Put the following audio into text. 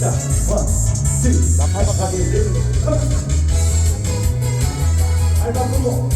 자, 원, 투, 나 팔바 가게 넷, 컷. 알바 끄고